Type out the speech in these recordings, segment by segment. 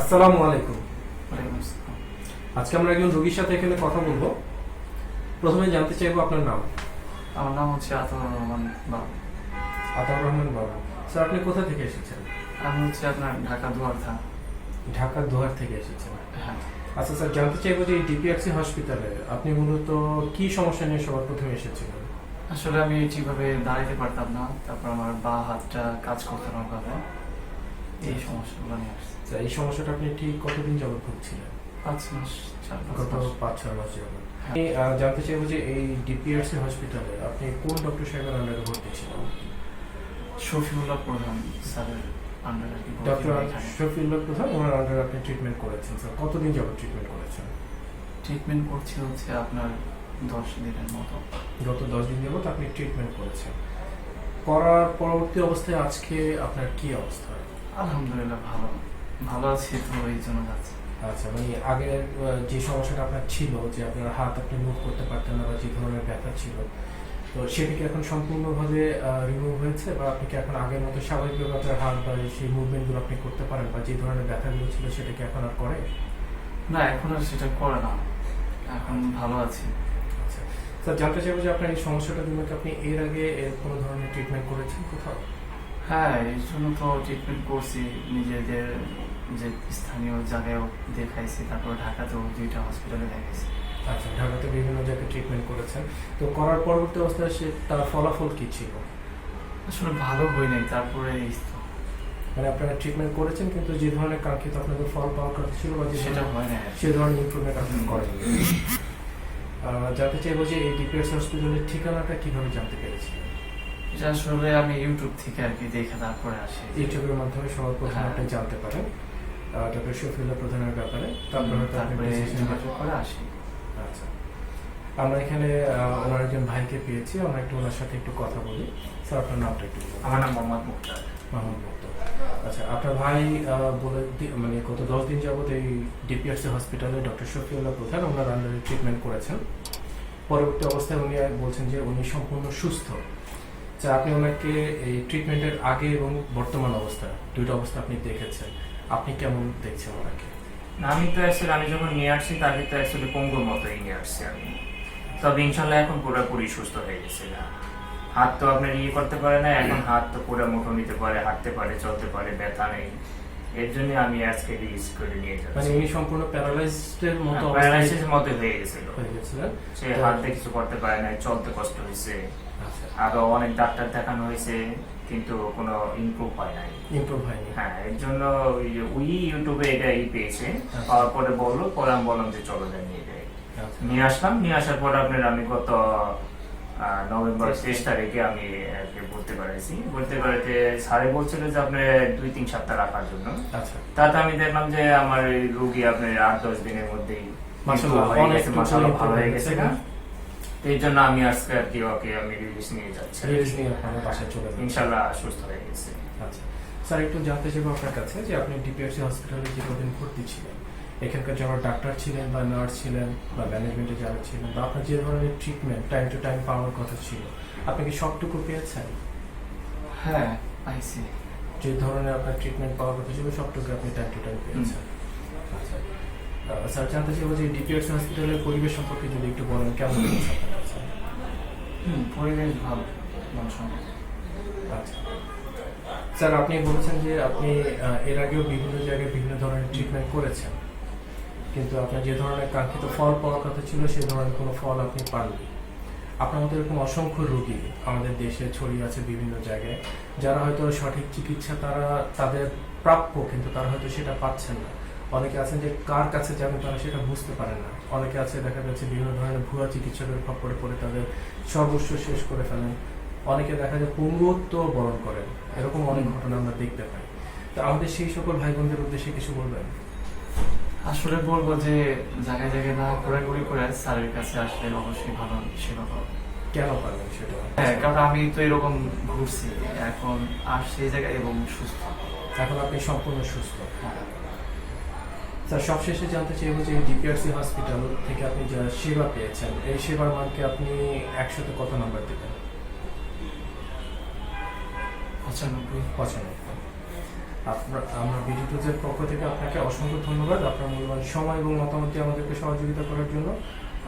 আসসালামু আলাইকুম। আজকে আমরা একজন রোগীর সাথে এখানে কথা বলব। প্রথমে জানতে চাইব আপনার নাম। আমার নাম হচ্ছে আতর রহমান বাবু। আতাউর রহমান বাবু। স্যার আপনি কোথা থেকে এসেছেন? আমি হচ্ছে আপনার ঢাকা দুয়ারথা। ঢাকার দোহার থেকে এসেছেন। হ্যাঁ। আচ্ছা স্যার জানতে চাইব যে ডিপিআরসি হসপিটালে আপনি মূলত কি সমস্যা নিয়ে সবার প্রথমে এসেছিলেন? আসলে আমি ঠিকভাবে দাঁড়াইতে পারতাম না। তারপর আমার বা হাতটা কাজ করতো না এই সমস্যাগুলো নিয়ে আসছে এই সমস্যাটা আপনি ঠিক কতদিন যাবত ভুগছিলেন? পাঁচ মাস গত পাঁচ ছয় মাস যাবত। আমি জানতে চাইব যে এই ডিপিআরসি হসপিটালে আপনি কোন ডক্টর সাহেবের আন্ডারে ভর্তি ছিলেন? শফিউল্লাহ প্রধান স্যারের আন্ডার ডক্টর শফিউল্লাহ প্রধান ওনার আন্ডারে আপনি ট্রিটমেন্ট করেছেন স্যার কতদিন যাবত ট্রিটমেন্ট করেছেন? ট্রিটমেন্ট করছি হচ্ছে আপনার দশ দিনের মতো। গত দশ দিন যাবত আপনি ট্রিটমেন্ট করেছেন। করার পরবর্তী অবস্থায় আজকে আপনার কি অবস্থা? আলহামদুলিল্লাহ ভালো। ভালো আছি তো এই জন্য যাচ্ছি। আচ্ছা মানে আগে যে সমস্যাটা আপনার ছিল যে আপনার হাত আপনি মুভ করতে পারতেন না বা যে ধরনের ব্যথা ছিল তো সেটা কি এখন সম্পূর্ণভাবে রিমুভ হয়েছে বা আপনি কি এখন আগের মতো স্বাভাবিকভাবে আপনার হাত বা সেই মুভমেন্টগুলো আপনি করতে পারেন বা যে ধরনের ব্যথাগুলো ছিল সেটা কি এখন আর করে? না এখন আর সেটা করে না। এখন ভালো আছি। আচ্ছা। স্যার জানতে চাইব যে আপনার এই সমস্যাটার জন্য কি আপনি এর আগে কোনো ধরনের ট্রিটমেন্ট করেছেন কোথাও? হ্যাঁ এই জন্য তো ট্রিটমেন্ট করছি। নিজেদের যে স্থানীয় জায়গায়ও দেখাইছি তারপর ঢাকাতেও দুইটা হসপিটালে দেখাইছি। আচ্ছা ঢাকাতে বিভিন্ন জায়গায় ট্রিটমেন্ট করেছেন। তো করার পরবর্তী অবস্থায় সে তার ফলাফল কি ছিল? আসলে ভালো হই নাই তারপরে এই তো। মানে আপনারা ট্রিটমেন্ট করেছেন কিন্তু যে ধরনের কাঙ্ক্ষিত আপনাদের ফল পাওয়ার কথা ছিল বা যে সেটা হয় না সে ধরনের ইমপ্রুভমেন্ট আপনি করেননি। আহ, জানতে চাইব যে এই ডিপিএস হসপিটালের ঠিকানাটা কীভাবে জানতে পেরেছিলেন? এটা আসলে আমি ইউটিউব থেকে আর কি দেখে তারপরে আসি। ইউটিউবের মাধ্যমে সবার প্রথমে হ্যাঁ। আপনি জানতে পারেন ডক্টর শফিউল্লাহ প্রধানের ব্যাপারে তারপরে হয়তো আপনি যোগাযোগ করে আসি। আচ্ছা। আমরা এখানে ওনার একজন ভাইকে পেয়েছি আমরা একটু ওনার সাথে একটু কথা বলি। স্যার আপনার নামটা একটু আমার নাম মোহাম্মদ মুক্তার। মাহমুদ মুক্ত আচ্ছা আপনার ভাই বলে দি- মানে গত দশ দিন যাবত এই ডিপিআরসি হসপিটালে ডক্টর শফিউল্লাহ প্রধান ওনার আন্ডারে ট্রিটমেন্ট করেছেন। পরবর্তী অবস্থায় উনি বলছেন যে উনি সম্পূর্ণ সুস্থ। আচ্ছা আপনি ওনাকে এই ট্রিটমেন্টের আগে এবং বর্তমান অবস্থা, দুইটা অবস্থা আপনি দেখেছেন। আপনি কেমন দেখছেন ওনাকে? আমি তো আসলে, আমি যখন নিয়ে আসছি, তাকে তো আসলে পঙ্গুর মতোই নিয়ে আসছি আমি। তবে ইনশাল্লাহ এখন পুরোপুরি সুস্থ হয়ে গেছে হাত তো আপনার ইয়ে করতে পারে না, এখন হাত তো পুরো মুঠো নিতে পারে, হাঁটতে পারে, চলতে পারে, ব্যথা নেই। এর জন্য আমি আজকে রিলিজ করে নিয়ে মানে যাচ্ছি উনি সম্পূর্ণ মতো প্যারালাইসিস মতো হয়ে গেছিল। হয়ে সে হাত কিছু করতে পারে না চলতে কষ্ট হয়েছে। আচ্ছা। আরও অনেক ডাক্তার দেখানো হয়েছে কিন্তু কোনো ইমপ্রুভ হয় নাই। ইমপ্রুভ হয়নি। হ্যাঁ এর জন্য ওই ইউটিউবে এটা ই পেয়েছে। আচ্ছা। পাওয়ার পরে বলল পরে আমি বললাম যে চলো যাই নিয়ে যাই। আচ্ছা। নিয়ে আসলাম নিয়ে আসার পর আপনার আমি গত নভেম্বর তেইশ তারিখে আমি ভর্তি করাইছি ভর্তি করাইতে স্যারে বলছিল যে আপনার দুই তিন সপ্তাহ রাখার জন্য। আচ্ছা। তাতে আমি দেখলাম যে আমার রুগী আপনার আট দশ দিনের মধ্যেই ভালো হয়ে গেছে। না? এই জন্য আমি আজকে আর কি ওকে আমি রিলিজ নিয়ে যাচ্ছি। রিলিজ নিয়ে আপনার বাসায় চলে যাবেন ইনশাল্লাহ সুস্থ হয়ে গেছে। আচ্ছা। স্যার একটু জানতে চাইব আপনার কাছে যে আপনি ডিপিআরসি হসপিটালে যে কদিন ভর্তি ছিলেন এখানকার যারা ডাক্তার ছিলেন বা নার্স ছিলেন বা ম্যানেজমেন্টে যারা ছিলেন বা আপনার যে ধরনের ট্রিটমেন্ট টাইম টু টাইম পাওয়ার কথা ছিল আপনি কি সবটুকু পেয়েছেন? হ্যাঁ আইসি যে ধরনের আপনার ট্রিটমেন্ট পাওয়ার কথা ছিল সবটুকু আপনি টাইম টু টাইম পেয়েছেন। আচ্ছা। স্যার জানতে চাইব যে ডিপিআরসি হসপিটালের পরিবেশ সম্পর্কে যদি একটু বলেন কেমন? হুম পরিবেশ ভালো মনসম্মত। আচ্ছা। স্যার আপনি বলেছেন যে আপনি এর আগেও বিভিন্ন জায়গায় বিভিন্ন ধরনের ট্রিটমেন্ট করেছেন। কিন্তু আপনার যে ধরনের কাঙ্ক্ষিত ফল পাওয়ার কথা ছিল সে ধরনের কোনো ফল আপনি পাননি। আপনার মতো এরকম অসংখ্য রোগী আমাদের দেশে ছড়িয়ে আছে বিভিন্ন জায়গায়। যারা হয়তো সঠিক চিকিৎসা তারা তাদের প্রাপ্য কিন্তু তারা হয়তো সেটা পাচ্ছেন না। অনেকে আছেন যে কার কাছে যাবেন তারা সেটা বুঝতে পারে না। অনেকে আছে দেখা যাচ্ছে বিভিন্ন ধরনের ভুয়া চিকিৎসকের খপ্পরে পড়ে তাদের সর্বস্ব শেষ করে ফেলেন। অনেকে দেখা যায় পঙ্গুত্ব বরণ করেন। এরকম অনেক ঘটনা আমরা দেখতে পাই। তো আমাদের সেই সকল ভাই বোনদের উদ্দেশ্যে কিছু বলবেন? আসলে বলব যে জায়গায় জায়গায় না ঘোরাঘুরি করে স্যারের কাছে আসলে অবশ্যই ভালো সেবা পাবো। কেন পারবেন সেটা? হ্যাঁ কারণ আমি তো এরকম ঘুরছি এখন আর সেই জায়গায় এবং সুস্থ। এখন আপনি সম্পূর্ণ সুস্থ। হ্যাঁ। স্যার সবশেষে জানতে চাইব যে ডিপিআরসি হসপিটাল থেকে আপনি যা সেবা পেয়েছেন এই সেবার মানকে আপনি একশোতে কত নাম্বার দেবেন? পঁচানব্বই। পঁচানব্বই। আপনার আমরা বিদ্যুতের পক্ষ থেকে আপনাকে অসংখ্য ধন্যবাদ। আপনার মূল্যবান সময় এবং মতামত আমাদেরকে সহযোগিতা করার জন্য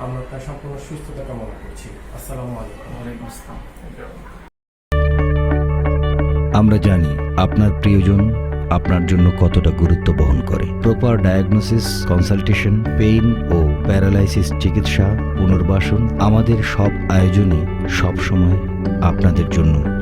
আমরা আপনার সম্পূর্ণ সুস্থতা কামনা করছি। আসসালামু আলাইকুম। ওয়ালাইকুম আসসালাম। আমরা জানি আপনার প্রিয়জন আপনার জন্য কতটা গুরুত্ব বহন করে। প্রপার ডায়াগনোসিস কনসালটেশন পেইন ও প্যারালাইসিস চিকিৎসা পুনর্বাসন আমাদের সব আয়োজনই সব সময় আপনাদের জন্য